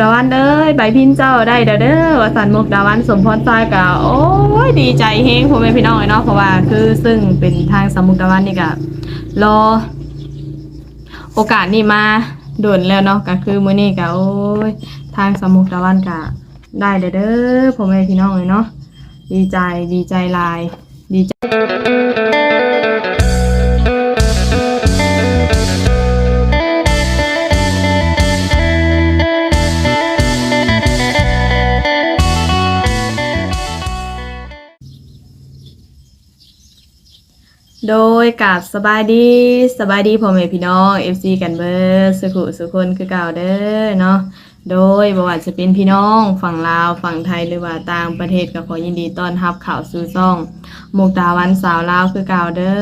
ตะวันเอ้ยใบพินเจ้าได้เด้อเด้อว่าสันมุกตะวันสมพรทรายกะโอ้ยดีใจเฮงพ่อแม่พี่น้องเนาะเพราะว่าคือซึ่งเป็นทางสมมุกตะวันนี่กะรอ โอกาสนี่มาโดนแล้วเนาะก็คือมื้อนี้ก็โอ้ยทางสมมุกตะวันกะได้เด้อเด้อพ่อแม่พี่น้องเลยเนาะดีใจดีใจลาย ดีใจ โดยกับสบายดีสบายดีพ่อแม่พี่น้อง FC กันเบอร์สุขุสุคนคือเก่าเด้อเนาะโดยบว่าจะเป็นพี่น้องฝั่งลาวฝั่งไทยหรือว่าต่างประเทศก็ขอยินดีต้อนรับข่าวสู่ซ่องมุกดาวันสาวลาวคือเก่าเด้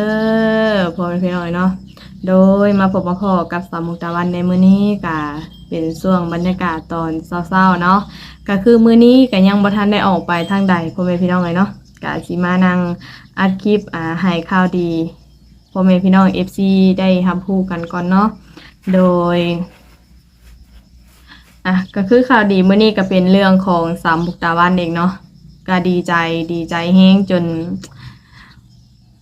อพ่อแม่พี่น้องเนาะโดยมาพบมาพอกับสาวมุกดาวันในมื้อนี้ก็เป็นช่วงบรรยากาศตอนเศร้าๆเนาะก็คือมื้อนี้ก็ยังบ่ทันได้ออกไปทางใดพ่อแม่พี่น้องเลยเนาะ ก็สิมานั่งอัดคลิปอ่าให้ข่าวดีพ่อแม่พี่น้อง FC ได้รับรู้กันก่อนเนาะโดยอะก็คือข่าวดีเมื่อนี้ก็เป็นเรื่องของสามบุกตาวันเองเนาะก็ดีใจดีใจแฮงจน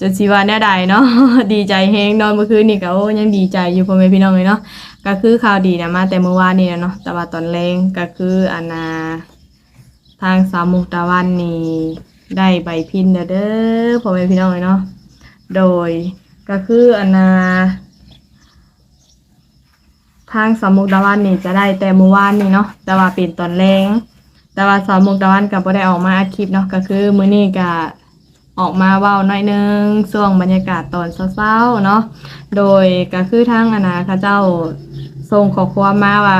จนสิว่าแน่ใดเนาะดีใจแฮงนอนเมื่อคืนนี่ก็โอ้ยังดีใจอยู่พ่อแม่พี่น้องเลยเนาะก็คือข่าวดีนะมาแต่เมื่อวานนี่แหละเนาะแต่ว่าตอนแรงก็คืออันนาทางสามมุกตะวันนี่ ได้ใบพินเด้อเด้อพ่อแม่พี่น้องเนาะโดยก็คืออันนาทางสามมุกตะวันนี่จะได้แต่เมื่อวานนี่เนาะแต่ว่าเป็นตอนแรงแต่ว่าสามมุกตะวันก็บ่ได้ออกมาอัดคลิปเนาะก็คือมื้อนี้ก็ออกมาเว้าหน่อยนึงช่วงบรรยากาศตอนเช้าๆเนาะโดยก็คือทางอนาเขาเจ้าส่งขอความมาว่า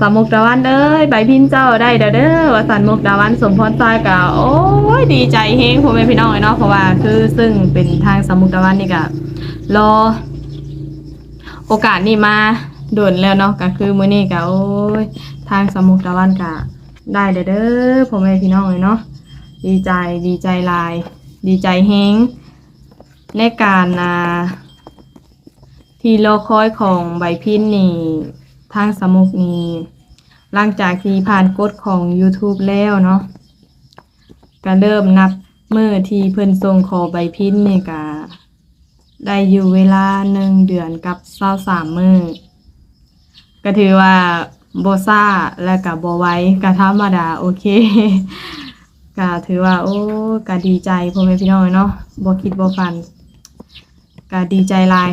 สามมุกดาวันเอ้ยใบพินเจ้าได้เด้อเด้อว่าสันมุกดาวันสมพรทรากะโอ้ยดีใจเฮงพ่อแม่พี่น้องเลยเนาะเพราะว่าคือซึ่งเป็นทางสามมุกดาวันนี่กะรอ โอกาสนี่มาโดนแล้วเนาะก็คือมื้อนี้กะโอ้ยทางสามมุกดาวันกะได้เด้อเด้อพ่อแม่พี่น้องเลยเนาะดีใจดีใจลาย ดีใจเฮงในการอ่าที่รอคอยของใบพินนี่ ทางสมุกนี่หลังจากที่ผ่านกฎของ YouTube แล้วเนาะก็เริ่มนับเมื่อที่เพิ่นส่งขอใบพินนี่ก็ได้อยู่เวลาหนึ่งเดือนกับเศร้าสามมือก็ถือว่าโบซ่าและกับโบไว้ก็ธรรมดาโอเคก็ถือว่า โอ้ก็ดีใจพ่อแม่พี่น้องเนาะบ่คิดบ่ฝันก็ดีใจลาย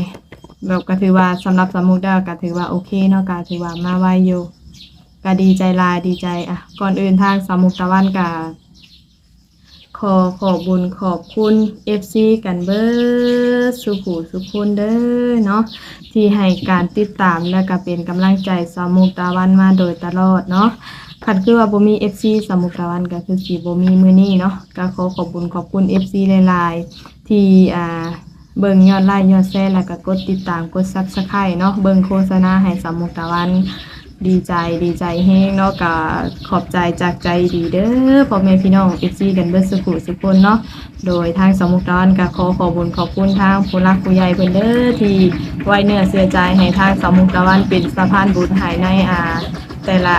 แบบก็ถือว่าสำหรับสมมุติแล้ก็ถือว่าโอเคเนาะก็ถือว่ามาไวอยู่ก็ดีใจลายดีใจอะก่อนอื่นทางสามมุกตะวันก็ขอขอบบุญขอบคุณ FC กันเบิร์สุขูสุขคุณเด้อเนาะที่ให้การติดตามและก็เป็นกำลังใจสมุกตะวันมาโดยตลอดเนาะคันคือว่าบ่มี FC สมมุกตะวันก็คือสิบ่มีมือนี้เนาะก็ขอขอบบุญขอบคุณ FC หลายๆ ที่อ่า เบิ่งยอดไลค์ยอดแชร์แล้วก็กดติดตามกด Subscribe เนาะเบิ่งโฆษณาให้สามมุกตะวัน ดีใจดีใจแฮงเนาะก็ขอบใจจากใจดีเด้อพ่อแม่พี่น้อง FC กันเบิดสุขุสุขคนเนาะโดยทางสามมุกตะวันก็ขอขอบุญขอบคุณทางผู้รักผู้ใหญ่เพิ่นเด้อที่ไว้เนื้อเสียใจให้ทางสามมุกตะวันเป็นสะพานบุญให้ในอาแต่ละ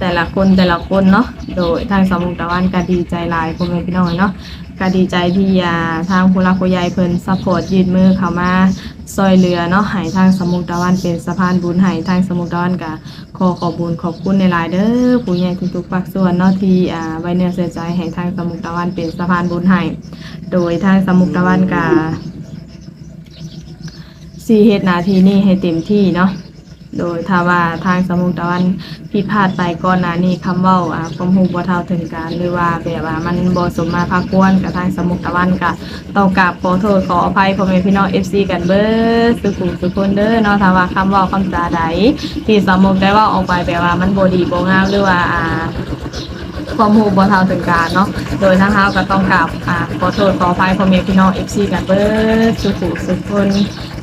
แต่ละคนแต่ละคนเนาะ โดยทางสามมุกตะวันก็ดีใจหลายพ่อแม่พี่น้องเนาะ ก็ดีใจที่อ่าทางผู้รักผู้ใหญ่เพิ่นซัพพอร์ตยืดมือเข้ามาซอยเหลือเนาะให้ทางสมมุกตะวันเป็นสะพานบุญให้ทางสมมุกตะวันก็ขอขอบุญขอบคุณในหลายเด้อผู้ใหญ่ทุกๆภาคส่วนเนาะที่อ่าไว้เนื้อเสียใจให้ทางสมมุกตะวันเป็นสะพานบุญให้โดยทางสมมุกตะวันก็สีเฮ็ดหนาทีนี้ให้เต็มที่เนาะ โดยถ้าว่าทางสมุทรตะวันผิดพลาดไปก่อนหน้านี้คำเว้าอ่าความรู้บ่เท่าถึงการหรือว่าแบบว่ามันบ่สมมาพากวนกับทางสมุทรตะวันก็ต้องกราบขอโทษขออภัยพ่อแม่พี่น้อง FC กันเบิดสุขุสุขคนเด้อเนาะถ้าว่าคำเว้าคำจาใดที่สมุทรได้เว้าออกไปแบบว่ามันบ่ดีบ่งามหรือว่าอ่าความรู้บ่เท่าถึงการเนาะ โดยทางเฮาก็ต้องกราบอ่าขอโทษขออภัยพ่อแม่พี่น้อง FC กันเบิดสุขุสุขคน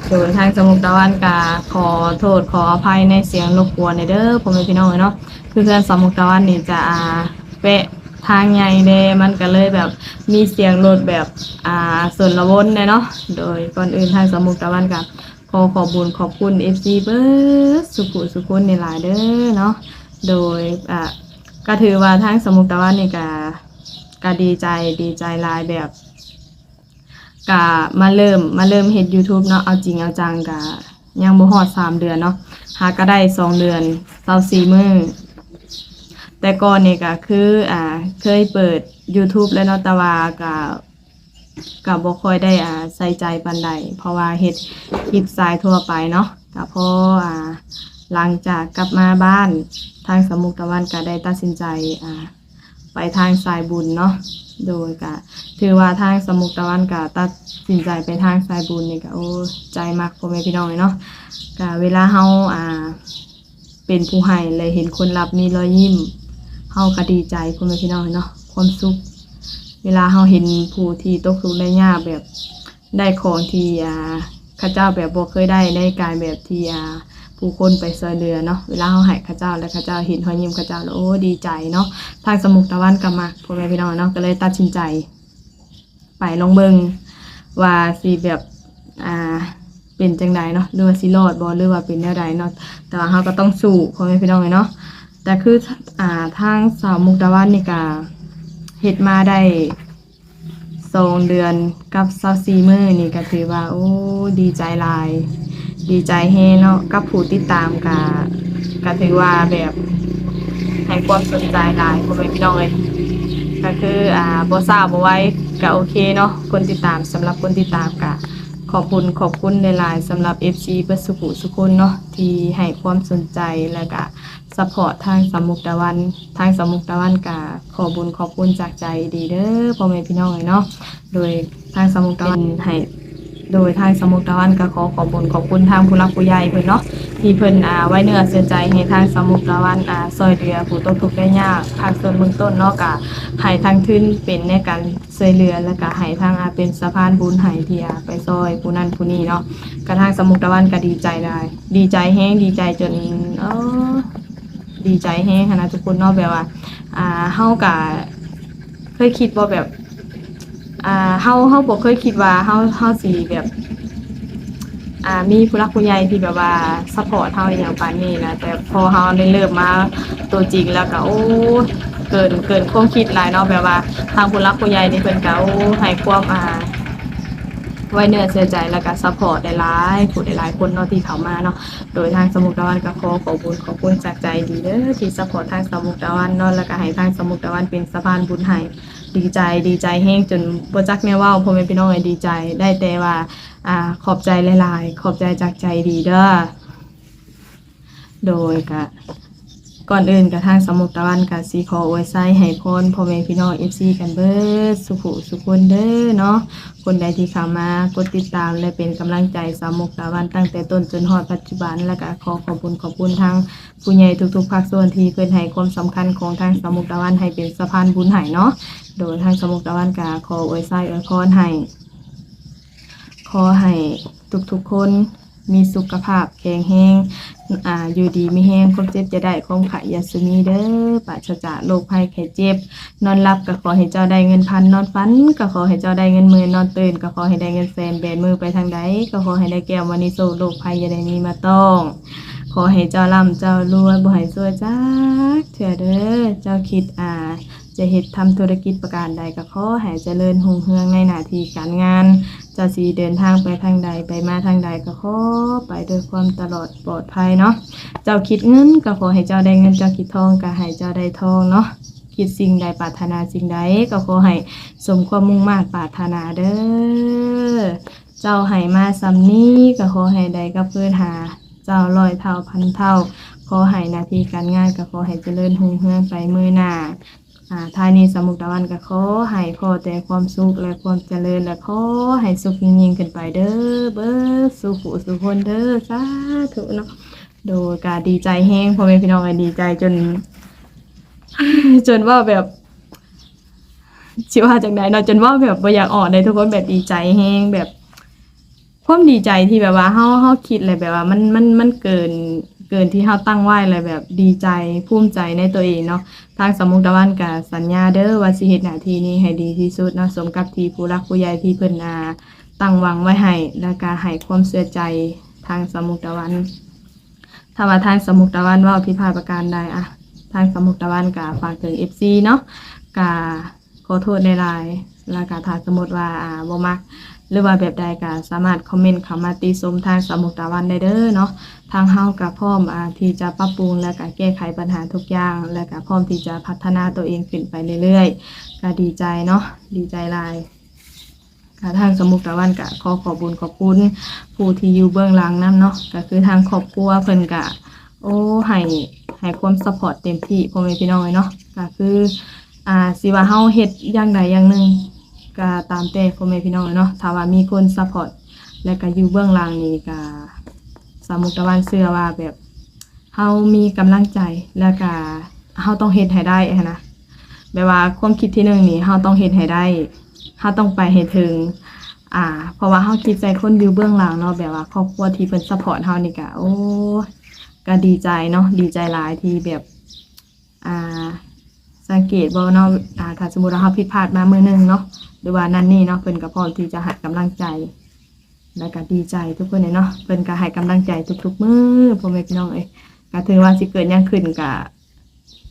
โดยทางสมุทรตะวันกาขอโทษขออภัยในเสียงรบกวนในเด้อพ่อแม่พี่น้องเนาะคือเพื่อนสมุทรตะวันนี่จะอาเปะทางใหญ่เด้มันก็เลยแบบมีเสียงรถแบบอ่าส่วนละวนเด้เนาะโดยก่อนอื่นทางสมุทรตะวันกับขอขอบบุญขอบคุณ FC เบิร์สุขุสุขุนในหลายเด้อเนาะโดยอะก็ถือว่าทางสมุทรตะวันนี่ก็ก็ดีใจดีใจลายแบบ ก็มาเริ่มมาเริ่มเฮ็ด YouTube เนาะเอาจริงเอาจังก็ยังบ่ฮอดสามเดือนเนาะหาก็ได้สองเดือน24มื้อแต่ก่อนเนี่ยก็คืออ่าเคยเปิด YouTube แล้วเนาะแต่ว่าก็ก็บ่ค่อยได้อ่าใส่ใจปานใดเพราะว่าเฮ็ดคลิปสายทั่วไปเนาะก็พออ่าหลังจากกลับมาบ้านทางสมุกตะวันก็ได้ตัดสินใจอ่าไปทางสายบุญเนาะ โดยก็ถือว่าทางสมุกตะวันก็ตัดสินใจไปทางสายบุญนี่ก็โอ้ใจมักพ่อแม่พี่น้องเลยเนาะก็เวลาเฮาอ่า เป็นผู้ให้เลยเห็นคนรับมีรอยยิ้มเฮาก็ดีใจคุณแม่พี่น้องเนาะความสุข เวลาเฮาเห็นผู้ที่ตกทุกข์ได้ยากแบบได้ของที่อ่าข้าเจ้าแบบบ่เคยได้ได้การแบบที่อ่า ผู้คนไปซอยเรือเนาะเวลาเฮาให้ข้าเจ้าแล้วข้าเจ้าเห็นรอยยิ้มข้าเจ้าแล้วโอ้ดีใจเนาะทางสมุกตะวันก็มักพ่อแม่พี่น้องเนาะก็เลยตัดสินใจ ไปลองเบิงว่าสิแบบอ่าเป็นจังไดเนาะหรือว่าสิรอดบ่หรือว่าเป็นแนวใดเนาะแต่ว่าเฮาก็ต้องสู้พ่อแม่พี่น้องเนาะแต่คืออ่าทางสาวมุกดาวันนี่ก็เฮ็ดมาได้สองเดือนกับสาวซีเมือนี่ก็ถือว่า โอ้ ดีใจลาย ดีใจแฮเนาะกับผู้ติดตามก็ก็ถือว่าแบบให้ความสนใจหลายพ่อแม่พี่น้องเลยก็คืออ่าบ่ทราบบ่ไว้ก็โอเคเนาะคนติดตามสำหรับคนติดตามก็ขอบคุณขอบคุณหลายสำหรับ FC เบิดสุขุสุคนเนาะที่ให้ความสนใจแล้วก็สปอร์ตทางสมุกตะวันทางสมุกตะวันกาขอบุญขอบคุณจากใจดีเด้อพ่อแม่พี่น้องเลยเนาะโดยทางสมมุกตะวันให้ โดยทางสามมุกตะวันก็ขอขอบคุญขอบคุณทางผู้รักผู้ใหญ่เพิ่นเนาะที่เพิ่นอ่าไว้เนื้อเสียใจให้ทางสามมุกตะวันอ่าซอยเหลือผู้ตกทุกข์ได้ยากทางส่วนเบื้องต้นเนาะก็ให้ทางทุนเป็นในการช่วยเหลือแล้วก็ให้ทางอาเป็นสะพานบุญให้ที่อ่าไปซอยผู้นั้นผู้นี้เนาะกระทางสามมุกตะวันก็ดีใจได้ดีใจแฮงดีใจจนเออดีใจแห้งนะทุกคนเนาะแบบว่าอ่าเฮากะเคยคิดว่าแบบ อ่าเฮาเฮาบ่เคยคิดว่าเฮาเฮาสิแบบ อ่ามีผู้รักผู้ใหญ่ที่แบบว่าซัพพอร์ตเฮาอย่างปานนี้นะแต่พอเฮาได้เริ่มมาตัวจริงแล้วก็โอ้เกินเกินความคิดหลายเนาะแบบว่าทางผู้รักผู้ใหญ่นี่เพิ่นก็โอ้ให้ความอ่าไว้เนื้อเสียใจแล้วก็ซัพพอร์ตได้หลายผู้ได้หลายคนเนาะที่เขามาเนาะโดยทางสมุกตะวันก็ขอขอบคุณขอบคุณจากใจดีเด้อที่สปอร์ตทางสมุกตะวันเนาะแล้วก็ให้ทางสมุกตะวันเป็นสะพานบุญให้ ดีใจดีใจแห้งจนบ่จักแม่ยว่าพ่อแม่พี่น้องให้ดีใจ ได้แต่ว่าอ่าขอบใจหลายๆ ขอบใจจากใจดีเด้อโดยก็ ก่อนอื่นกับทางสมุกตะวันกับสีขออวยไส้ให้พรพ่อแม่พี่น้อง FC กันเบิดสุขุสุขคนเด้อเนาะคนใดที่เข้ามากดติดตามและเป็นกำลังใจสมมุกตะวันตั้งแต่ต้นจนฮอดปัจจุบัน และก็ขอขอบคุณขอบคุณทางผู้ใหญ่ทุกๆภาคส่วนที่เพิ่นให้ความสำคัญของทางสมมุกตะวันให้เป็นสะพานบุญให้เนาะโดยทางสมมุกตะวันก็ขออวยไส้อวยพรให้ขอให้ทุกๆคน มีสุขภาพแข็งแรงอ่าอยู่ดีมีแห้งความเจ็บจะได้ความไขอยาสมีเด้อปราศจากโรคภัยไข้เจ็บ นอนหลับก็ขอให้เจ้าได้เงินพันนอนฝันก็ขอให้เจ้าได้เงินหมื่นนอนตื่นก็ขอให้ได้เงินแสนแบนมือไปทางใดก็ขอให้ได้แก้ววันนี้โซโลกภัยอย่าได้มีมาต้อง ขอให้เจ้าร่ำเจ้ารวยบ่ให้ซัวจักเถื่อเด้อเจ้าคิดอ่าจะเฮ็ดทำธุรกิจประการใดก็ขอให้เจริญรุ่งเรืองในหน้าที่การงาน จ้าสีเดินทางไปทางใดไปมาทางใดก็ขอไปด้วยความตลอดปลอดภัยเนาะเจ้าคิดเงินก็ขอให้เจ้าได้เงินเจ้าคิดทองก็ให้เจ้าได้ทองเนาะคิดสิ่งใดปรารถนาสิ่งใดก็ขอให้สมความมุ่งมา่ปรารถนาเด้อเจ้าให้มาสำนี้ก็ขอให้ได้กับเพื่อนหา เจ้าร้อยเท่าพันเท่าขอให้นาทีการงานก็ขอให้เจริญหุ่งเฮืองไปมือหน้า อ่าทายนี้สมุกตะวันก็ขอให้ขอแต่ความสุขและความเจริญและขอให้สุขยิ่งๆขึ้นไปเด้อเบิดสุขสุขคนเด้อสาธุเนาะโดยการดีใจแห้งพ่อแม่พี่น้องก็ดีใจจน จนว่าแบบชิว่าจากไหนเนาะจนว่าแบบบ่อยากออกในทุกคนแบบดีใจแห้งแบบความดีใจที่แบบว่าเฮาเฮาคิดเลยแบบว่า มันมันมันเกิน เกินที่เฮาตั้งไว้เลยแบบดีใจภูมิใจในตัวเองเนาะทางสมุกตะวันก็สัญญาเด้อว่าสิเฮ็ดหน้าที่นี้ให้ดีที่สุดเนาะสมกับที่ผู้รักผู้ใหญ่ที่เพิ่นอาตั้งหวังไว้ให้และก็ให้ความเชื่อใจทางสมุกตะวันถ้าว่าทางสมุกตะวันเว่าผิพาดประการใดอะทางสมุกตะวันก็ฝากถึง FC เนาะก็ขอโทษในลายแล้วก็ถ้าสมมติว่าอ่าบ่มัก รือว่าแบบใดก็สามารถคอมเมนต์เข้ามาติชมทางสมุกตะวันได้เด้อเนาะทางเฮาก็พร้อมอ่าที่จะปรับปรุงและก็แก้ไขปัญหาทุกอย่าง และก็พร้อมที่จะพัฒนาตัวเองขึ้นไปเรื่อยๆก็ดีใจเนาะดีใจหลายค่ะทางสมุกตะวันก็ขอขอบุญขอบคุณผู้ที่อยู่เบื้องหลังนํเนาะก็คือทางครอบครัวเพิ่นก็โอ้ให้ให้ความซัพพอร์ตเต็มที่พ่อแม่พี่น้องเลยเนาะก็คือ อ่าสิว่าเฮาเฮ็ดอย่างใดอย่างหนึ่ง ก็ตามแต่พ่อแม่พี่น้องเนาะถ้าว่ามีคนซัพพอร์ตและก็อยู่เบื้องหลังนี่ก็สามุกตะวันเชื่อว่าแบบเฮามีกำลังใจแล้วก็เฮาต้องเฮ็ดให้ได้นะแบบว่าความคิดที่หนึ่งนี่เฮาต้องเฮ็ดให้ได้เฮาต้องไปให้ถึง อ่า เพราะว่าเฮาคิดใจคนอยู่เบื้องหลังเนาะแบบว่าครอบครัวที่เพิ่นซัพพอร์ตเฮานี่ก็โอ้ก็ดีใจเนาะดีใจหลายที่แบบ อ่า สังเกตบ่เนาะอ่าถ้าสมมุติว่าเราผิดพลาดมามื้อหนึงเนาะ หรือว่านั่นนี่เนาะเพิ่นก็พร้อมที่จะให้กำลังใจ แล้วก็ดีใจทุกคนเลยเนาะเพิ่นก็ให้กำลังใจทุกๆมื้อพ่อแม่พี่น้องเอ้ยก็ถือว่าสิเกิดหยังขึ้นก็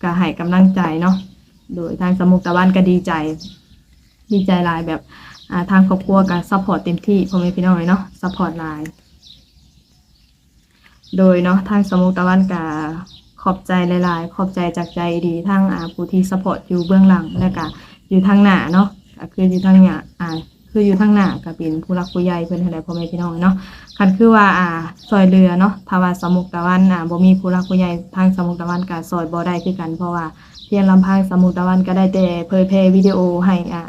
ก็ให้กำลังใจเนาะโดยทางสมุกตะวันก็ดีใจ ดีใจหลายแบบอ่าทางครอบครัวก็ซัพพอร์ตเต็มที่พ่อแม่พี่น้องเลยเนาะซัพพอร์ตหลาย โดยเนาะทางสมุกตะวันกาขอบใจหลายๆ ขอบใจจากใจดีทั้งอาผู้ที่สปอร์ตอยู่เบื้องหลังและก็อยู่ทางหน้าเนาะ ก็คืออยู่ทางหน้าอ่า คืออยู่ทางหน้าก็เป็นผู้รักผู้ใหญ่เพิ่นให้ได้พ่อแม่พี่น้องเนาะคันคือว่าอ่าซอยเรือเนาะถ้าว่าสมุกตะวันอ่าบ่มีผู้รักผู้ใหญ่ทางสมุกตะวันก็ซอยบ่ได้คือกันเพราะว่าเพียงลำพังสมุกตะวันก็ได้แต่เผยแพร่วิดีโอให้อ่า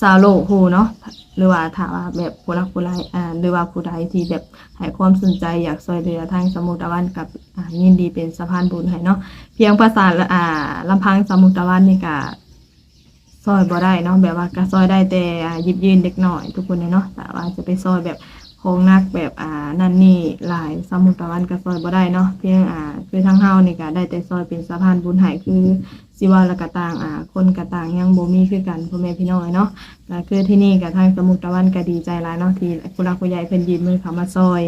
สาวโลกฮูเนาะหรือว่าถ้าว่าแบบผู้รักผู้ใดอ่าหรือว่าผู้ใดที่แบบให้ความสนใจอยากช่วยเหลือทางสมุทรตะวันกับอ่ายินดีเป็นสะพานบุญให้เนาะเพียงภาษาละอ่าลำพังสมุทรตะวันนี่ก็ ซอยบ่ได้เนาะแบบว่าก็ซอยได้แต่ยิบยืนเด็กหน่อยทุกคนเนาะแต่ว่าจะไปซอยแบบโครงนักแบบอ่านั่นนี่หลายสมุทรตะวันก็ซอยบ่ได้เนาะเพียงอ่าคือทางเฮานี่ก็ได้แต่ซอยเป็นสะพานบุญให้คือสิว่าละกะต่างอ่าคนกะต่างยังบ่มีคือกันพ่อแม่พี่น้องเนาะก็คือที่นี่กับทางสมุทรตะวันก็ดีใจหลายเนาะที่ผู้รักผู้ใหญ่เพิ่นยืนมือเข้ามาซอย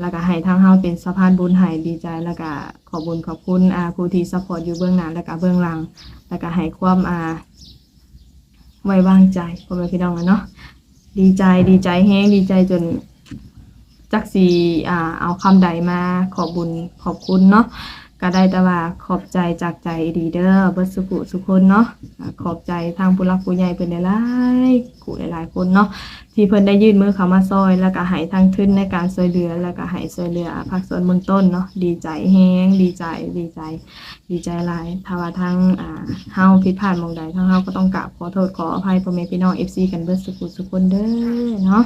แล้วก็ให้ทางเฮาเป็นสะพานบุญให้ดีใจแล้วก็ขอบบุญขอบคุณอ่าผู้ที่ซัพพอร์ตอยู่เบื้องหน้าแล้วก็เบื้องหลัง แล้วก็ให้ความอ่า ไว้วางใจพ่อแม่พี่น้องอะเนาะดีใจดีใจแฮงดีใจจนจักสีอ่าเอาคำใดมาขอบุญขอบคุณเนาะ ก็ได้แต่ว่าขอบใจจากใจดีเด้อเบิดสุขุสุคนเนาะขอบใจทางผู้รักผู้ใหญ่เพิ่นหลายๆผู้หลายๆคนเนาะที่เพิ่นได้ยื่นมือเข้ามาซอย แล้วก็ให้ทางทุนในการช่วยเหลือ แล้วก็ให้ช่วยเหลือภาคส่วนเบื้องต้นเนาะดีใจแฮงดีใจดีใจ ดีใจหลายถ้าว่าทางอ่าเฮาผิดพลาดมองใดทางเฮาก็ต้องกราบขอโทษขออภัยพ่อแม่พี่น้อง FC กันเบิดสุขุสุคนเด้อเนาะ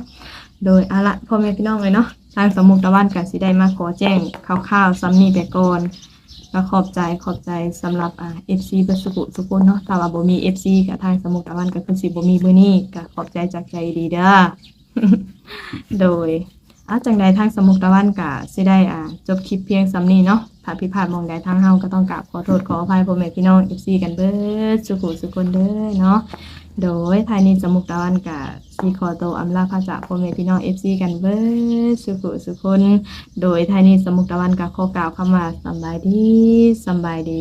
โดยเอาละพ่อแม่พี่น้องเลยเนาะทางสมุกตะวันก็สิได้มาขอแจ้งคร่าวๆซ้ำนี้ไปก่อน ก็ขอบใจขอบใจสำหรับอ่า FC เบิดสุขุสุขคนเนาะถ้าว่าบ่มี FC กับทางสมุกตะวันก็คือสิบ่มีมื้อนี้ก็ขอบใจจากใจดีเด้อโดยอาจังใดทางสมุกตะวันกะสิได้อ่าจบคลิปเพียงสำนี้เนาะถ้าผิดพลาดมองใดทางเฮาก็ต้องกราบขอโทษขออภัยพ่อแม่พี่น้อง FC กันเบิดสุขุสุคนเด้อเนาะ โดยทายนี้สมุกตะวันกะซีคอโตอัมลาพระจาพ่อแม่พี่น้อง FC กันเบิดสุขุสุคน โดยทายนี้สมุกตะวันกะขอกล่าวคำว่าสำบายดีสำบายดี